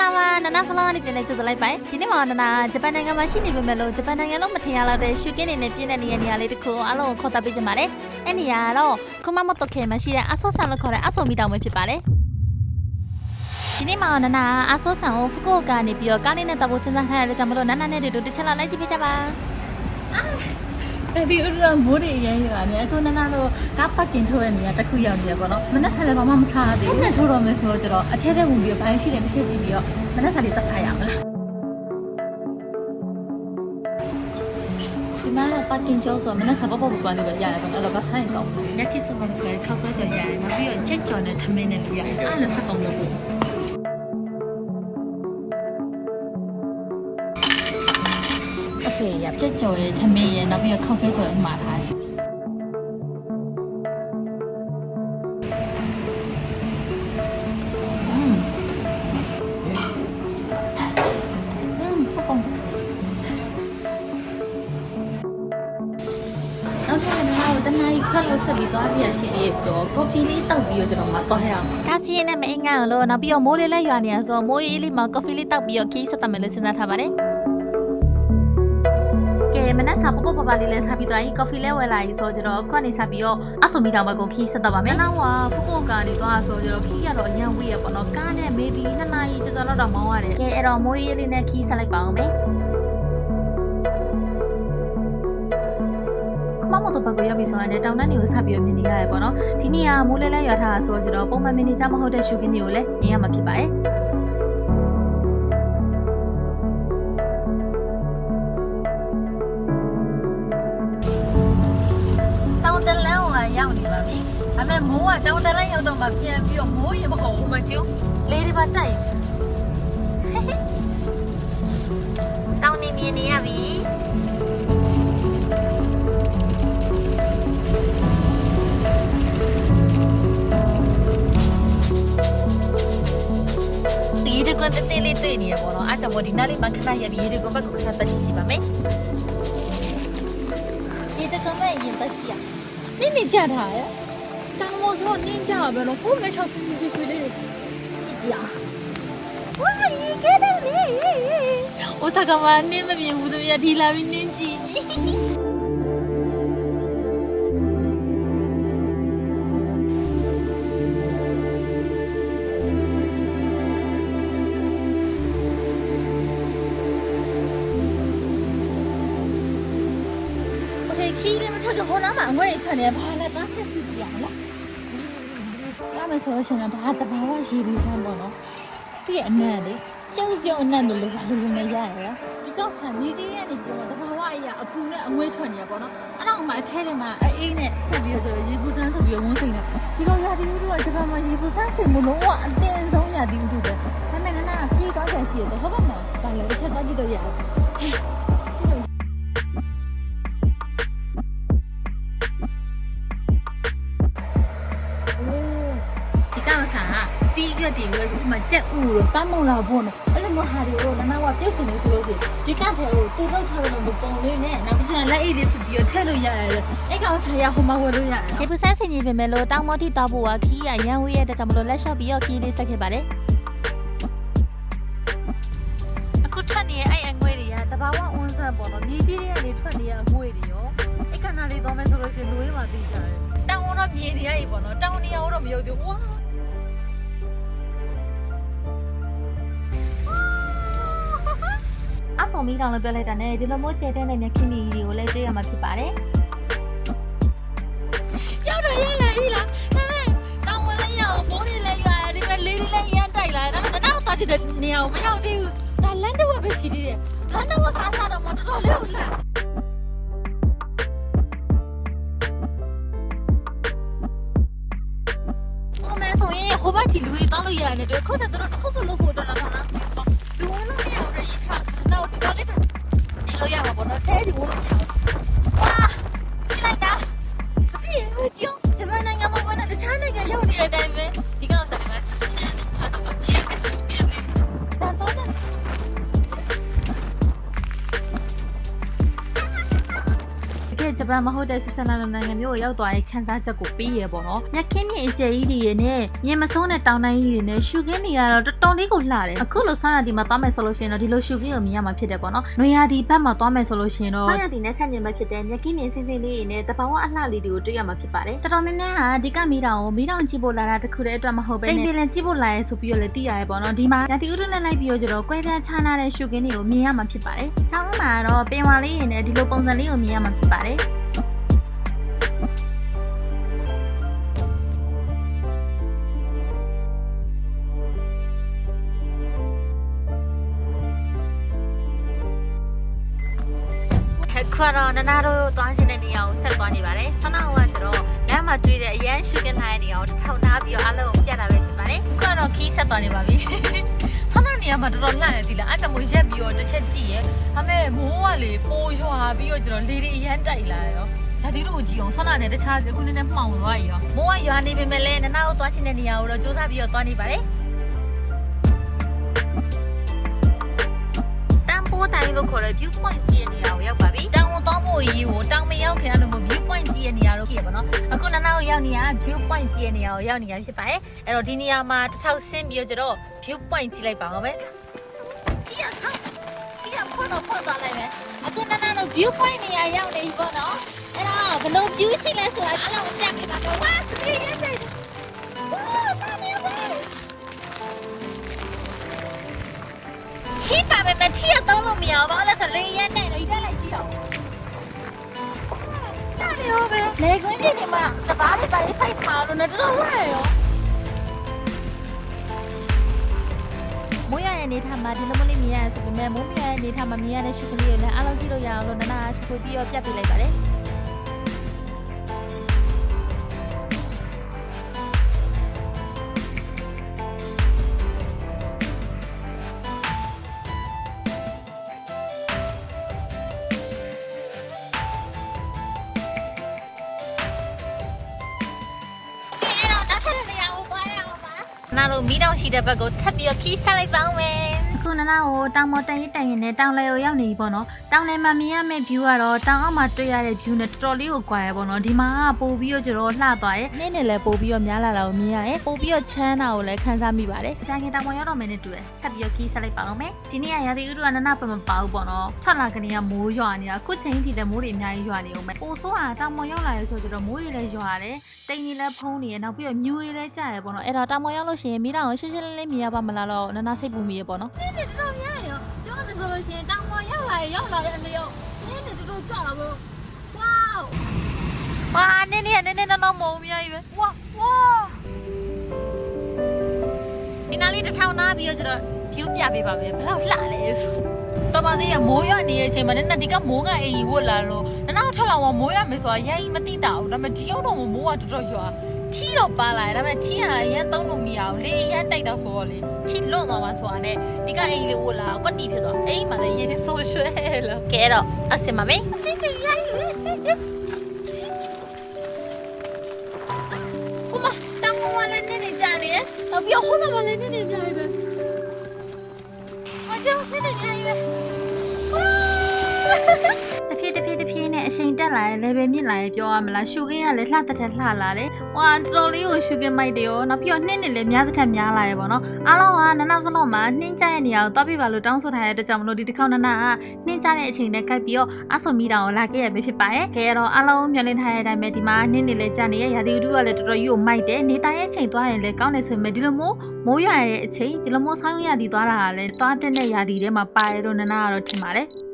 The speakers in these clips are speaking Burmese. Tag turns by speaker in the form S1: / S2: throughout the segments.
S1: ္ဂလာပါနနဖလောင်းနေပြန်နေကြိုလိုက်ပါဒီနေ့မှာနနဂျပန်နိုင်ငံမှာရှိနေပေမဲ့လို့ဂျပန်နိုင်ငံလုံးမထင်ရတော့တဲ့ရှူကင်းနေနဲ့ပြည့်တဲ့နေရာနေရာလေးတစ်ခုအားလုံးကိုခေါ်တာပေးကြပါတယ်အဲ့နေရာကတော့ကုမမတိုခေမှာရှိတဲ့အဆောဆန်လို့ခေါ်တဲ့အဆောမီတောင်ပဲဖြစ်ပါတယ်ဒီနေ့မှာနနအဆောဆန်ကိုဖူကိုကနေပြီးတော့ကားလေးနဲ့တောက်ဖို့စဉ်းစားထားရတဲ့ကြောင့်မလို့နနနဲ့တူတူတစ်ချက်လောက်လိုက်ကြည့်ပေးကြပါ
S2: အဲ့ ဒီဥရမိုးတွေရမ်းရွာနေအခုနနတို့ကားပတ်ကင်ထိုးတဲ့နေရာတစ်ခုရောက်နေရပေါ့နော်မနက်ဆန်လည်းဘာမှမစားသေးဘူးဆက်ထိုးတော့မယ်ဆိုတော့ကျတော့အထက်ထက်ဝင်ပြီးဘိုင်းရှိတယ်တစ်ချက်ကြည့်ပြီးတော့မနက်ဆန်လေးတက်ဆိုင်ရမလားဒီမှာပတ်ကင်ကျော်ဆိုမနက်ဆန်ပေါ့ပေါ့ပန်းလေးပဲရတယ်ပေါ့အဲ့တော့ဘာဆိုင်တော့
S1: ညတိစုမကလည်းခောက်ဆွဲကြရတယ်မပြီးတော့ချက်ကြော်နဲ့ထမင်းနဲ့လို့ရတယ်အားလည်းစက်ကုန်လို့ ကြက်ကြော်ရဲ့ထမင်းရဲ့နောက်ပြီးတော့ခောက်ဆွဲကြော်ရဲ့မှာထားတယ်ခက်လို့ဆက်ပြီးသွားကြရရှိသေးတော့ကော်ဖီလေးတောက်ပြီးတော့ကျွန်တော်မသွားရအောင်ကာစီရင်နဲ့မအင်္ဂန်လို့နောက်ပြီးတော့မိုးလေးလိုက်ရွာနေရဆိုမိုးရေးလေးမှာကော်ဖီလေးတောက်ပြီးတော့ခီးဆက်တမယ်လို့စဉ်းစားထားပါတယ် မနက်စာပပပပလေးလဲစားပြီးသွားရင်ကော်ဖီလဲဝယ်လာပြီဆိုတော့ကျွန်တော်အခုကနေစားပြီးတော့အဆုံမီတောင်ဘက်ကိုခီးဆက်တော့ပါမယ်။နောက်ကဖူကိုကနေသွားဆိုတော့ခီးရတော့အញ្ញံဝေးရပေါ့နော်။ကားနဲ့မေဘီနှစ်နာရီကျော်ကျော်လောက်တော့မောင်းရတယ်။ကဲအဲ့တော့မိုးရေးလေးနဲ့ခီးဆက်လိုက်ပါအောင်မယ်။မမတို့ဘက်ကိုရောက်ပြီဆိုရင်တောင်တန်းတွေကိုဆက်ပြီးတော့မြင်နေရတယ်ပေါ့နော်ဒီနေ့ကမိုးလဲလဲရွာထားတာဆိုတော့ပုံမှန်မြင်နေကြမဟုတ်တဲ့ရှူကင်းတွေကိုလည်းမြင်ရမှာဖြစ်ပါတယ် တောင်တလန်းရောက်တော့မှပြန်ပြီးတော့မိုးရေမဟုတ်ဘူးမကျိုးလေးဒီပါတိုက်တောင်နေမြင်နေရပြီဒီရေတကွန်တေးသေးလေးတွေ့နေရပေါ့နော်အားကြောင့်မို့ဒီနားလေးမှာခဏရပြီးရေတကွန်ဘက်ကိုခဏတက်ကြည့်ကြည့်ပါမယ်ရေတကွန်မဲ့ရင်တက်ကြည့်ရနင်းနေကြတာရ 我操，你家呗，我没吃皮皮龟嘞，你家。哇，你给的嘞！我他干嘛？你们别糊涂呀，提
S2: 拉米年纪。ခီးလေးမထွက်ကြခေါ်နာမှာအငွေ့ချန်နေပါ ဆိုလို့ရှိရင်ဒါတဘာဝရှိပြီးဆန်းပေါ့နော်ပြည့်အနံ့လေကျုပ်ကျုပ်အနံ့လို့လို့ဘာလို့လဲရရဒီကောက်ဆန်မြည်ကြီးရဲ့နေပြောတဘာဝအရာအပူနဲ့အငွေ့ထွက်နေရပေါ့နော်အဲ့တော့မှအထဲထဲမှာအေးနဲ့ဆက်ပြီးတော့ရေပူစမ်းဆက်ပြီးဝန်းစိန်နေဒီလိုရာသီဥတုကဂျပန်မှာရေပူစမ်းစိန်မလို့အတင်းဆုံးရာသီဥတုပဲဒါပေမဲ့နာနာပြေးသွားချင်ရှိရတော့ဟုတ်ပါမလားဘာလဲတစ်ချက်သွားကြည့်တော့ရတယ် မှကြက်ဥလို့တမ်းမုံလာဖို့နော်အဲ့လိုမျိုးဟာတွေကိုနမကပြုတ်စင်နေဆိုလို့ရှိရင်ဒီကထဲကိုတူတော့ထားလို့ပုံလေးနဲ့နောက်ပြီးစလက်အိတ်လေးစပြီးတော့ထည့်လို့ရတယ်လေအဲ့ကောင်ဆာရဟိုမှာဝယ်လို့ရတယ်
S1: ရှေပူဆန်းစင်ကြီးပြင်မဲ့လို့တောင်မော်တီတောက်ဖို့ကခီးရရန်ဝေးရတဲ့ကြောင့်မလို့လက်လျှော့ပြီးတော့ခီးလေးဆက်ခဲ့ပါတယ်အခုထွက်နေရဲ့အဲ့အငွေတွေကတဘာဝအွန်းဆန်ပေါ့နော်မြေကြီးတွေကနေထွက်နေရဲ့အငွေတွေရောအဲ့ကနာလေးတော့မဲ့ဆိုလို့ရှိရင်လူဝေးမှာသိကြတယ်တောင်တော့မြေနေရပြီပေါ့နော်တောင်နေရတော့မရုပ်သေးဘူးဝါ အဆုံမီတောင်လည်းပြောလိုက်တာနဲ့ဒီလိုမျိုးကျဲတဲ့နဲ့မြခင်းမီကြီးတွေကိုလည်းတွေ့ရမှာဖြစ်ပါတယ်
S2: ရောက်တော့ရလာပြီလားဒါပေမဲ့တောင်ဝင်လည်းရအောင်မိုးတွေလည်းရွာတယ်ဒီမဲ့လေးတွေလည်းရမ်းတိုက်လာတယ်ဒါပေမဲ့နောက်သွားချင်တဲ့နေရာကိုမရောက်သေးဘူးဒါလန်တော့ပဲရှိသေးတယ်လန်တော့ကစားတော့မတော်တော်လေးကိုလာ။
S1: အမေဆိုရင်ဟိုဘက်ဒီလူတွေတောင်းလို့ရတယ်တွေ့ခုတ်တဲ့တော့တစ်ခုခုလုပ်ဖို့တော့လာမှာနော်။လူ ဒီလိုရမှာပေါ့နော်။ထဲ ပပန်
S2: မဟုတ်တဲ့ဆွစ်ဇာလန်နိုင်ငံမျိုးကိုရောက်သွားတဲ့ခန်းစားချက်ကိုပြီးရပေါ့နော်မြက်ခင်းမြင့်အကျယ်ကြီးတွေနဲ့မြင်မဆုံးတဲ့တောင်တန်းကြီးတွေနဲ့ရှုခင်းတွေကတော့တော်တော်လေးကိုလှတယ်အခုလိုဆောင်းရည်ဒီမှာသွားမယ်ဆိုလို့ရှိရင်တော့ဒီလိုရှုခင်းကိုမြင်ရမှာဖြစ်တယ်ပေါ့နော်နွေရာသီဘက်မှာသွားမယ်ဆိုလို့ရှိရင်တော့ဆောင်းရည်ဒီနဲ့ဆက်မြင်မှာဖြစ်တဲ့မြက်ခင်းမြင့်စင်းစင်းလေးတွေနဲ့တဘာဝအလှလေးတွေကိုတွေ့ရမှာဖြစ်ပါတယ်တော်တော်များများကဒီကမီတောင်ကိုမီတောင်ကြည့်ဖို့လာတာတခုတည်းအတွက်မဟုတ်ပဲတိမ်ပင်လည်းကြည့်ဖို့လာရဲဆိုပြီးတော့လည်းသိရတယ်ပေါ့နော်ဒီမှာရာသီဥတုနဲ့လိုက်ပြီးတော့ကျတော့ကွဲပြားခြားနားတဲ့ရှုခင်းတွေကိုမြင်ရမှာဖြစ်ပါတယ်ဆောင်းမှာတော့ပင်ဝါလေးတွေနဲ့ဒီလိုပုံစံလေးကိုမြင်ရမှာဖြစ်ပါတယ် ခွာတော့နနာတို့သွားရှင်တဲ့နေရာကိုဆက်သွားနေပါတယ်။ဆနာဟိုကကျတော့လမ်းမှာတွေ့တဲ့အရန်ရှုကင်းထားတဲ့နေရာကိုထောင်ထားပြီးတော့အားလုံးကိုပြတာပဲဖြစ်ပါတယ်။ခုကတော့ခီးဆက်သွားနေပါပြီ။ဆနာနေရာမှာတော်တော်လှတယ်ဒီလားအဲ့ဒါမို့ရက်ပြီးတော့တစ်ချက်ကြည့်ရဲ။ဒါပေမဲ့မိုးကလေပိုးရွာပြီးတော့ကျတော့လေတွေအရန်တိုက်လာရော။ဒါဒီလိုကြည့်အောင်ဆနာနဲ့တခြားအခုနည်းနည်းမှောင်သွားရော။မိုးကရွာနေပေမဲ့လည်းနနာတို့သွားရှင်တဲ့နေရာကိုတော့စူးစမ်းပြီးတော့သွားနေပါတယ်။တန်ဖိုးတိုင်းလို့ခေါ်တဲ့ view point ကြည့်တဲ့နေရာကိုရောက်ပါပြီ။တောင်ကို သွားဖို့ရေးကိုတောင်မရောက်ခင်အဲ့လိုမျိုး view point ကြည့်တဲ့နေရာလို့ကြည့်ရပါတော့။အခုနနာကိုရောက်နေရ view point ကြည့်တဲ့နေရာကိုရောက်နေရဖြစ်ပါတယ်။အဲ့တော့ဒီနေရာမှာတစ်ထောက်ဆင်းပြီးတော့ကျတော့ view point ကြည့်လိုက်ပါဦးမယ်။ကြည့်ရအောင်။ကြည့်ရဖို့တော့ဖို့သွားလိုက်မယ်။အခုနနာတို့ view point နေရာရောက်နေပြီပေါ့နော်။အဲ့တော့ဘယ်လို view ရှိလဲဆိုတာအားလုံးပြပြပါတော့။ဝါစပီးရဲတဲ့။ဝါတာနေပါချိပါပဲမချိရတော့လို့မရဘူးဘာလို့လဲဆိုလေရဲနဲ့လေတက်လိုက်ကြည့်အောင်တာ နေရောပဲလေကွင်းကြီးဒီမှာတပားတွေပါရေးဆိုင်မှာလို့နဲ့တော်တော်ဝဲရောမိုးရရဲ့နေထားမှာဒီလိုမျိုးလေးမြင်ရဆိုပေမဲ့မိုးမရရဲ့နေထားမှာမြင်ရတဲ့ရှုပ်ကလေးတွေလည်းအားလုံးကြည့်လို့ရအောင်လို့နနာရှုပ်ကိုကြည့်ရောပြတ်ပြလိုက်ပါတယ် တို့မီးတောင်ရှိတဲ့ဘက်ကိုထပ်ပြီးတော့ခီးဆက်လိုက်ပါဦးမယ်ခု နနာကိုတောင်မော်တန်ရင်တန်ရင်နဲ့တောင်လေကိုရောက်နေပြီပေါ့နော်တောင်လေမှာမြင်ရမယ့် view ကတော့တောင်အောက်မှာတွေ့ရတဲ့ view နဲ့တော်တော်လေးကိုကွာရပေါ့နော်ဒီမှာကပို့ပြီးတော့ကျတော့လှသွားရဲ့နေ့နဲ့လည်းပို့ပြီးတော့များလာတာကိုမြင်ရတယ်ပို့ပြီးတော့ချမ်းတာကိုလည်းခန်းစားမိပါတယ်အကြခင်တောင်မော်ရောက်တော့မယ်နဲ့တူတယ်ထပ်ပြီးတော့ခီးဆက်လိုက်ပါဦးမယ်ဒီနေ့ကရာသီဥတုကနနပမပါဘူးပေါ့နော်ထွက်လာကနေကမိုးရွာနေတာခုချိန်ထိလည်းမိုးတွေအများကြီးရွာနေအောင်မယ်ပို့ဆိုးတာတောင်မော်ရောက်လာရဲဆိုတော့မိုးတွေလည်းရွာတယ်တိမ်ကြီးလည်းဖုံးနေရနောက်ပြီးတော့မြူရည်လည်းကြာရပေါ့နော်အဲ့တော့တာမော်ရောက်လို့ရှိရင်မိတောင်ကိုရှင်းရှင်းလင်းလင်းမြင်ရပါမလားတော့နနာစိတ်ပူမိရပေါ့နော်နင်းနေတော်များရောကျောင်းတယ်ဆိုလို့ရှိရင်တောင်မော်ရောက်လာရင်ရောက်လာတဲ့အလျောက်နင်းနေတော်ကြာလာပေါ့ဝေါဝါနင်းနေနင်းနေတော့မုံမြကြီးပဲဝါဝါဒီနားလေးတစ်ထောင်နားပြီးတော့ကျတော့ view ပြပေးပါမယ်ဘယ်လောက်လှလဲဆိုတော်ပါသေးရမိုးရနေတဲ့အချိန်မှာနင်းဒီကမိုးကအိမ်ကြီးဝတ်လာလို့နနာထက်လောက်မိုးရမယ်ဆိုတာရိုင်းမသိတာဘူးဒါပေမဲ့ဒီရောက်တော့မိုးကတော်တော်ရွာ ထီတော့ပါလာတယ်ဒါပေမဲ့ထီကရန်သုံးလို့မရဘူးလေရန်တိုက်တော့ဆိုတော့လေထီလွတ်သွားမှာဆိုတာနဲ့ဒီကအိမ်လေးဝတ်လာကွက်တီဖြစ်သွားအိမ်မှာလည်းရေဆိုးရွှဲလို့ကဲတော့အစင်ပါမေးအစင်ကြီးရိုက်ဟိုမှာတောင်းဝါလည်းနေနေကြနေတယ်နောက်ပြီးဟိုမှာလည်းနေနေကြပြီပဲအကျော်နေနေကြပြီပဲ အချိန်တက်လာရင် level မြင့်လာရင်ပြောရမလားရှူခင်းကလည်းလှတက်တက်လှလာတယ်။ဟွာတော်တော်လေးကိုရှူခင်းမိုက်တယ်ရောနောက်ပြီးတော့နှင်းနဲ့လည်းများတစ်ထက်များလာရပေါ့နော်။အားလုံးကနနဖလော့မှာနှင်းကြတဲ့နေရာကိုတောက်ပြပါလို့တောင်းဆိုထားတဲ့အတွက်ကြောင့်မလို့ဒီတစ်ခေါက်နနကနှင်းကြတဲ့အချိန်နဲ့ကပ်ပြီးတော့အဆုံမိတာကိုလာခဲ့ရပဲဖြစ်ပါရဲ့။ကဲတော့အားလုံးမျှော်လင့်ထားတဲ့အတိုင်းပဲဒီမှာနှင်းနေလည်းကြနေရရာသီဥတုကလည်းတော်တော်ကြီးကိုမိုက်တယ်။နေတာရဲ့အချိန်သွားရင်လည်းကောင်းတယ်ဆိုပေမဲ့ဒီလိုမျိုးမိုးရွာရဲ့အချိန်ဒီလိုမျိုးဆောင်းရာသီသွားတာကလည်းသွားတဲ့ရာသီထဲမှာပါရတော့နနကတော့ထင်ပါတယ်။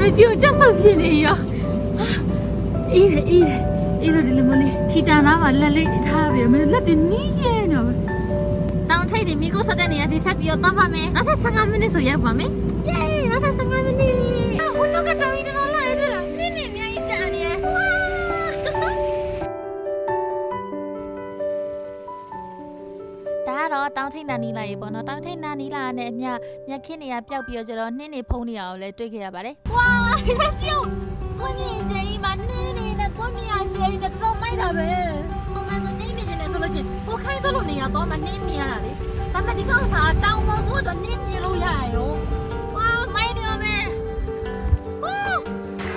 S2: မကြည့်အောင်ကြောက်ဆောက်ဖြစ်နေရောအေးတယ်အေးတယ်အေးလို့ဒီလိုမလေးခီတာနာမှာလက်လေးထားပြီးမလက်တွေနီးရဲနေပါတောင်ထိပ်တွေမိကိုဆက်တဲ့နေရာဒီဆက်ပြီးတော့တောက်ပါမယ်နောက်ထပ်15မိနစ်ဆိုရောက်ပါမယ် နာနီလာရေပေါ့နော်တောင်ထိပ်နာနီလာနဲ့အမျှမျက်ခင်းတွေကပျောက်ပြီးတော့ကျတော့နှင်းနေဖုံးနေတာကိုလည်းတွေ့ခဲ့ရပါတယ်။ဝါဒီမကြီးကိုကိုမြင့်ကြီးမနှင်းနေတဲ့ကိုမြင့်ကြီးနဲ့တော့မိုက်တာပဲ။အမှန်ဆိုနှင်းနေတယ်ဆိုလို့ရှိရင်ကိုခိုင်းတော့လို့နေရတော့မှနှင်းနေရတာလေ။ဒါပေမဲ့ဒီကောင်စားတောင်ပေါ်ဆိုတော့နှင်းမြင်လို့ရရရော။ဝါမိုက်တယ်ပဲ။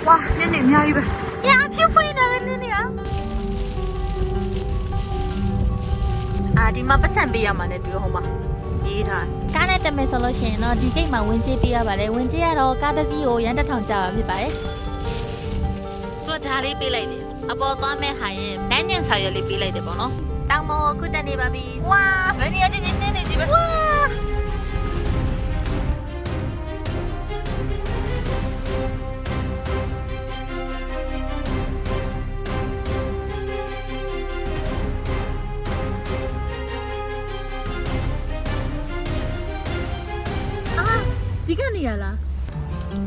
S1: ဝါနှင်းနေအများကြီးပဲ။ရာဖြူဖွေးနေတယ်နှင်းနေရ။ ဒီမှာပတ်စံပေးရမှာနဲ့တွေ့ဟောမှာရေးထား
S2: ကားနဲ့တက်မယ်ဆိုလို့ရှိရင်တော့ဒီဂိတ်မှာဝင်ကြေးပေးရပါတယ်ဝင်ကြေးကတော့ကားတစ်စီးကိုရန်တစ်ထောင်ကျပါဖြစ်ပါတယ်
S1: သူကဒါလေးပေးလိုက်တယ်အပေါ်သွားမဲ့ဟာရင်လမ်းညင်ဆောင်ရွက်လေးပေးလိုက်တယ်ပေါ့နော်တောင်မောခုတက်နေပါပြီဝါဘယ်နေရာချင်းချင်းနင်းနေကြည့်ပဲဝါ ရလား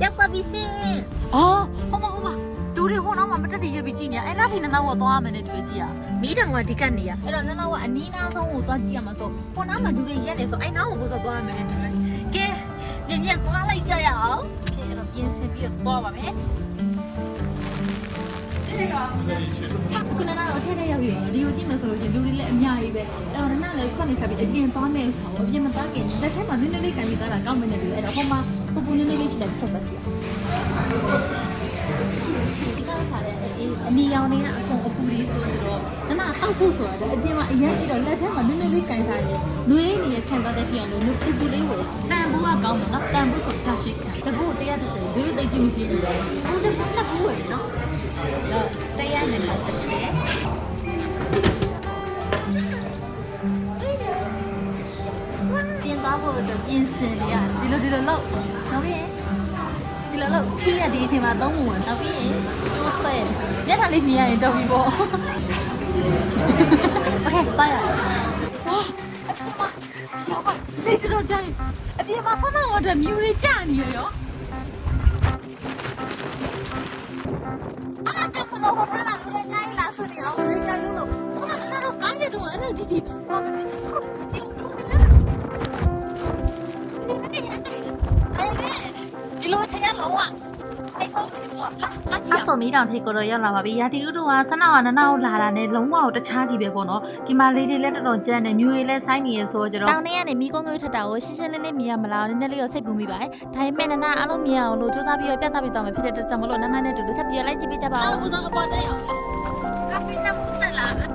S2: ရောက်ပါပြီရှင်
S1: အော်ဟိုမဟိုမဒူတွေဟိုနောက်မှာမတက်တည်ရပြီးကြည့်နေအဲ့လားထိနနောက်တော့သွားမယ်နဲ့တွေ့ကြည့်ရမီးတံကဒီကနေရ
S2: အဲ့တော့နနောကအနီးနားဆုံးကိုသွားကြည့်ရမှာဆိုဟိုနားမှာလူတွေရက်နေဆိုအဲ့နားကိုကိုဆိုသွားရမယ်နဲ့တူတယ်
S1: ကဲညညသွားလိုက်ကြရအောင်
S2: ကဲအဲ့တော့ပြင်ဆင်ပြီးတော့သွားပါမယ်ခုနကတော့အထက်ထက်ရောက်ပြီဒီကိုကြည့်မယ်ဆိုလို့ရှိရင်လူတွေလည်းအများကြီးပဲအဲ့တော့နနောလည်းခွက်နေစားပြီးအပြင်သွားမယ်ဥစ္စာကိုအပြင်မသွားခင်လက်ထက်မှာနည်းနည်းလေးကန်ပြီးသားတာကောင်းမယ်နဲ့တူအဲ့တော့ဟိုမှာ ပူပူနည်းနည်းလေးရှိတယ်ဆက်ပါကြည့်ဒီကောင်စားတဲ့အနီရောင်တွေကအကုန်အပူလေးဆိုတော့နနာတောက်ဖို့ဆိုတာအပြင်မှာအရင်ကြီးတော့လက်ထက်မှာနည်းနည်းလေးကန်ထားတယ်နွေးနေရခံစားတဲ့ပြင်လို့နုပူပူလေးကိုတန်ဘူးကကောင်းတယ်နော်တန်ဘူးဆိုချရှိတဘူး130ဈေးသိကြည့်မကြည့်ဘူးဟိုတဘူးတဘူးပဲနော်တော့တရားနဲ့ပတ်သက်တယ်ပြင်သွားဖို့အတွက်ပြင်ဆင်ရဒီလိုဒီလိုလောက် နောက်ပြီးရင်ဒီလိုလို့ထီးရဒီအချိန်မှာသုံးပုံဝင်နောက်ပြီးရင်ကျိုးဆဲညက်ထားလေးမြင်ရရင်တော်ပြီပေါ့ Okay ပါရဟာရောက်ပါလေတော့တယ်အပြင်မှာဆန်းတော့တဲ့မြူတွေကြာနေရရောအဲ့ဒါကြောင့်မလို့ဘာမှမလုပ်ကြဘူးလားဆိုနေအောင်လေကြလို့ဆန်းတော့ကမ်းတဲ့တော့အဲ့ဒီဒီဘာမှမဖြစ်ဘူး ကြည့်လို့ဒီလိုချက်ရလုံးဝအဲ့ဆုံးချစ်ဆိုလာလာချ
S1: အဆော်မီးတောင်ထိတ်ကိုတော့ရောက်လာပါပြီရာသီဥတုကဆနာကနနာကိုလာတာနဲ့လုံးဝတခြားကြီးပဲပေါ့နော်ဒီမှာလေးတွေလည်းတော်တော်ကြမ်းတယ်မြူတွေလည်းဆိုင်းနေရဆိုတော့ကျတော့
S2: တောင်ထဲကနေမိကုန်းငွေထွက်တာကိုရှင်းရှင်းလင်းလင်းမြင်ရမလားနည်းနည်းလေးတော့စိတ်ပူမိပါတယ်ဒါပေမဲ့နနာအားလုံးမြင်အောင်လို့စူးစမ်းပြီးတော့ပြသပေးသွားမှာဖြစ်တဲ့အတွက်ကြောင့်မလို့နနာနဲ့တူတူဆက်ပြီးလိုက်ကြည့်ပေးကြပါဦး
S1: ဦးဆုံးအပေါ်တက်အောင်ကဖီနမူတက်လာအ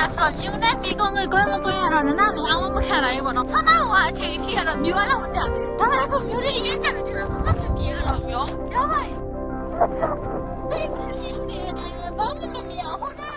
S1: ရဆိုမြူနဲ့မိကုန်းကိုကွဲမကွဲရတော့နနာလည်းအမှမခံနိုင်ဘူးပေါ့နော်ဆနာကအချိန်ထိကတော့မြူရတော့မကြဘူးဒါပေမဲ့အခုမြူတွေအရင်ကြာနေတယ်ဘာမှမမြင်ရတော့ပြောပြောပါရဲ့ဒီမြူနေတယ်ဘာမှမမြင်အောင်ဟိုနာ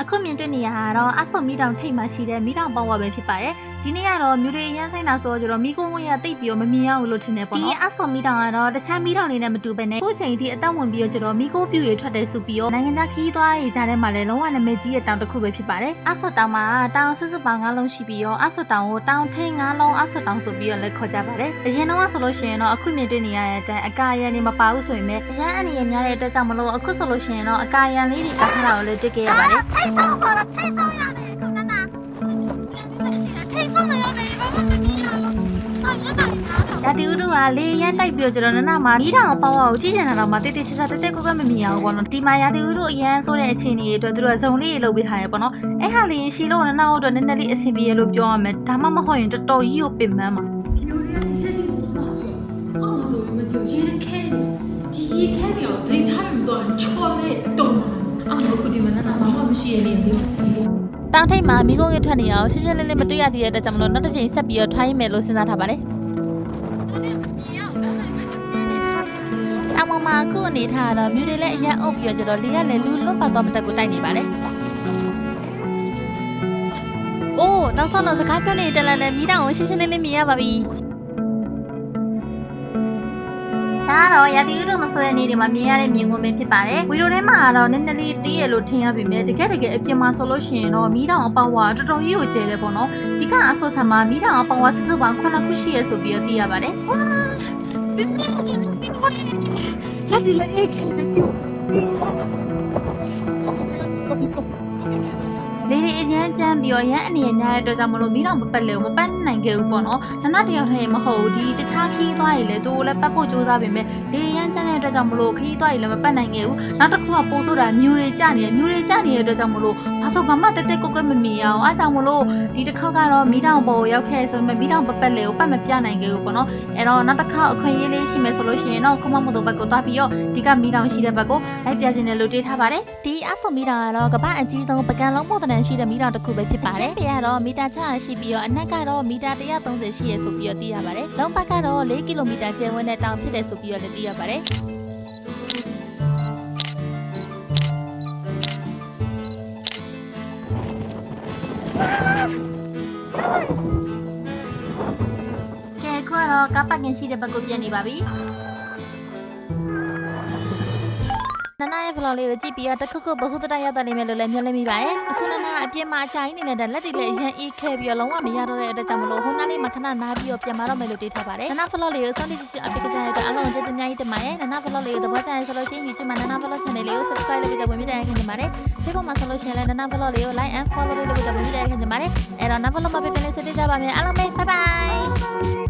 S1: အခုမြင်တွေ့နေရတာတော့အဆော့မီတောင်ထိတ်မှရှိတဲ့မီတောင်ပေါဝါပဲဖြစ်ပါတယ် ဒီနေ့ကတော့မြူတွေရမ်းဆိုင်တာဆိုတော့ကျတော့မီကုန်းဝင်းရတိတ်ပြီးတော့မမြင်ရဘူးလို့ထင်တယ်ပေါ့နော်ဒီအဆော့မီတောင်ကတော့တခြားမီတောင်တွေနဲ့မတူဘဲနဲ့အခုချိန်ထိအသက်ဝင်ပြီးတော့ကျတော့မီကိုပြူရထွက်တယ်ဆိုပြီးတော့နိုင်ငံသားခီးသွားရေးကြတဲ့မှာလည်းလုံးဝနာမည်ကြီးတဲ့တောင်တစ်ခုပဲဖြစ်ပါတယ်အဆော့တောင်မှာတောင်စစ်စစ်ပေါင်၅လုံးရှိပြီးတော့အဆော့တောင်ကိုတောင်ထိန်၅လုံးအဆော့တောင်ဆိုပြီးတော့လည်းခေါ်ကြပါတယ်အရင်တော့ဆိုလို့ရှိရင်တော့အခုမြင်တွေ့နေရတဲ့အတိုင်းအကာရန်နေမပါဘူးဆိုရင်လည်းအရန်အနေရများတဲ့အတွက်ကြောင့်မလို့အခုဆိုလို့ရှိရင်တော့အကာရန်လေးတွေကထားတာကိုလည်းတွေ့ခဲ့ရပါတယ်
S2: ထိတ်ဆုံးပါတော့ထိတ်ဆုံးရတယ် ဒါတူတူ
S1: ကလေရန်တိုက်ပြီးတော့ကျွန်တော်နနာမှာနီးထောင်အပေါက်အကိုကြည့်ချင်တာတော့မတိတိချာချာတက်တက်ကွက်ကွက်မမြင်အောင်ပေါ့နော်ဒီမှာရာတူတူအရန်ဆိုတဲ့အခြေအနေတွေအတွက်သူတို့ကဇုံလေးရေလုပ်ပေးထားရပေါ့နော်အဲ့ဟာလေးရှီလို့နနာတို့နည်းနည်းလေးအဆင်ပြေရလို့ပြောရမယ်ဒါမှမဟုတ်ရင်တော်တော်ကြီးကိုပင်ပန်းမှာ
S3: လူတွေကဒီချက်ကြီးပေါ့အောင်ဆိုမကြိုရေးတဲ့ခဲဒီရေးခဲတွေတော့ဒိတ်ထားတယ်မတော့ချော်လေတုံးအောင်ခုဒီမှာနနာမမရှိရလေ
S2: တောင်ထိပ်မှာမိကုန်းရထွက်နေရအောင်ရှင်းရှင်းလင်းလင်းမတွေ့ရသေးတဲ့အတွက်ကြောင့်မလို့နောက်တစ်ချိန်ဆက်ပြီးတော့ထိုင်းမယ်လို့စဉ်းစားထားပါတယ် တောင်ပေါ်မှာအခုအနေထားကတော့မြူတွေလည်းအရင်အုပ်ပြီးတော့ကျတော့လေကလည်းလူလွတ်ပတ်တော့မတက်ကိုတိုက်နေပါတယ်။အိုးနောက်ဆုံးတော့စကားပြောနေတက်လာလဲမိတောင်ကိုရှင်းရှင်းလင်းလင်းမြင်ရပါပြီ။
S1: ဒါကတော့ရာတီဥတုမဆိုတဲ့နေ့တွေမှာမြင်ရတဲ့မြင်ကွင်းပဲဖြစ်ပါတယ်ဗီဒီယိုထဲမှာကတော့နည်းနည်းလေးတီးရလို့ထင်ရပြီမြဲတကယ်တကယ်အပြင်မှာဆိုလို့ရှိရင်တော့မီးတောင်အပေါဝါတော်တော်ကြီးကိုကျဲတယ်ပေါ့နော်ဒီကအဆောဆန်မှာမီးတောင်အပေါဝါစုစုပေါင်း9ခုရှိရဆိုပြီးတော့သိရပါတယ်
S2: Hadi la ek လေတွေအရန်ကျန်းပြီးတော့အရန်အနေနဲ့များတဲ့အတွက်ကြောင့်မလို့မိတော့မပတ်လဲဘူးမပတ်နိုင်ခဲ့ဘူးပေါ့နော်နနတယောက်တည်းမဟုတ်ဘူးဒီတခြားခီးသွားရည်လဲသူလည်းပတ်ဖို့ကြိုးစားပေမဲ့လေအရန်ကျန်းတဲ့အတွက်ကြောင့်မလို့ခီးသွားရည်လည်းမပတ်နိုင်ခဲ့ဘူးနောက်တစ်ခုကပို့ဆိုတာမြူတွေကြနေတယ်မြူတွေကြနေတဲ့အတွက်ကြောင့်မလို့ ဘာလို့ဘာမှတက်တက်ကွက်ကွက်မမီအောင်အားကြောင့်မလို့ဒီတစ်ခေါက်ကတော့မိတော့ပေါ်ရောက်ခဲ့ဆိုပေမဲ့မိတော့ပပတ်လဲကိုပတ်မပြနိုင်ခဲ့ဘူးပေါ့နော်အဲ့တော့နောက်တစ်ခေါက်အခွင့်အရေးလေးရှိမယ်ဆိုလို့ရှိရင်တော့ခမမတို့ဘက်ကိုသွားပြီးတော့ဒီကမိတော့ရှိတဲ့ဘက်ကိုလိုက်ပြခြင်းနဲ့လို့တွေးထားပါတယ်ဒီအဆုံမိတော့ကတော့ကပအကြီးဆုံးပကံလုံးပုံသဏ္ဍာန်ရှိတဲ့မိတော့တစ်ခုပဲဖြစ်ပါတယ်။ပြကတော့မီတာ600ရှိပြီးတော့အနက်ကတော့မီတာ130ရှိရဆိုပြီးတော့သိရပါတယ်။လုံးပတ်ကတော့4ကီလိုမီတာကျယ်ဝန်းတဲ့တောင်ဖြစ်တယ်ဆိုပြီးတော့လည်းသိရပါတယ်။ တော့ကပတ်ကင်ရှိတဲ့ဘက်ကိုပြန်နေပါပြီ။နနာရဲ့ vlog လေးကိုကြည့်ပြီးတော့တခုခုဘခုတတရောက်တယ်လိမ့်မယ်လို့လည်းမျှော်လင့်မိပါတယ်။အခုနနာအပြစ်မှာအချိုင်းနေတဲ့လက်တွေလည်းအရင်အေးခဲပြီးတော့လုံးဝမရတော့တဲ့အတွက်ကြောင့်မလို့ဟိုနားလေးမှာခဏနားပြီးတော့ပြန်มาတော့မယ်လို့တွေးထားပါတယ်။နနာ vlog လေးကိုစောင့်ကြည့်ကြည့်အပိကကြရတဲ့အလုံးကျေးဇူးများကြီးတင်ပါတယ်။နနာ vlog လေးကိုသဘောကျရင်ဆိုလို့ရှိရင် YouTube မှာနနာ vlog channel လေးကို subscribe လုပ်ပြီးတော့ဝင်ပြတဲ့အခါကျပါတယ်။ Facebook မှာဆိုလို့ရှိရင်လည်းနနာ vlog လေးကို like and follow လုပ်ပြီးတော့ဝင်ပြတဲ့အခါကျပါတယ်။အဲ့တော့နနာ vlog မှာပြန်ပြန်လေးဆက်ကြပါမယ်။အားလုံးပဲ bye bye